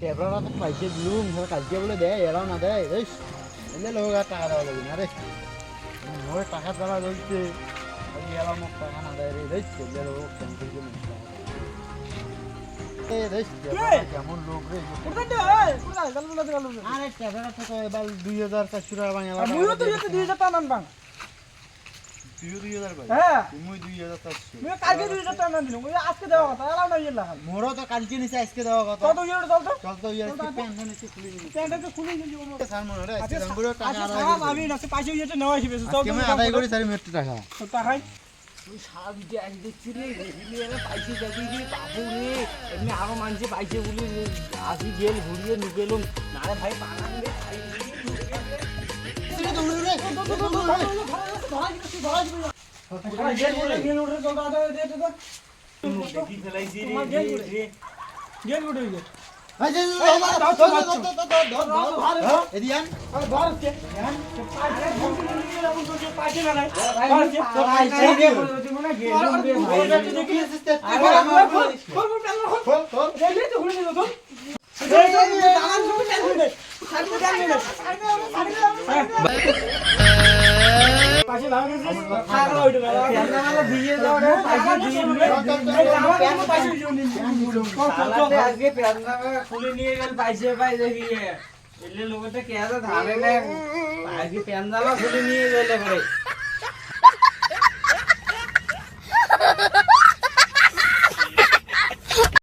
টেবরা তো পাইছে দিলুম ধর কালকে বলে দেয় এরাও না দেয় এই এলে লোক আর টাকা দেওয়া যাবে না রে মোর টাকা দেওয়া আজকে এরাও মোক টাকা না দেয় রে রে এলে লোক ক্যান্সেল করে কেমন লোক রে বলে বলে আরে টেবরা তো এবার দুই হাজার চারশো টাকা বাংলা দুই হাজার টাকা নাম আরও মানছে পাইছে বলে আসি গেল ঘুরিয়ে নিয়ে গেলুম না রে ভাই বাগান রে দেখি ফেলাইছি তোমার রে গেল রে গেল উঠে গেল এদিয়ান খুলে নিয়ে গেল পাইছে পাই দেখি এলে লোকটা কে ধারে না আজকে প্যান্ডালা খুলে নিয়ে গেলে পরে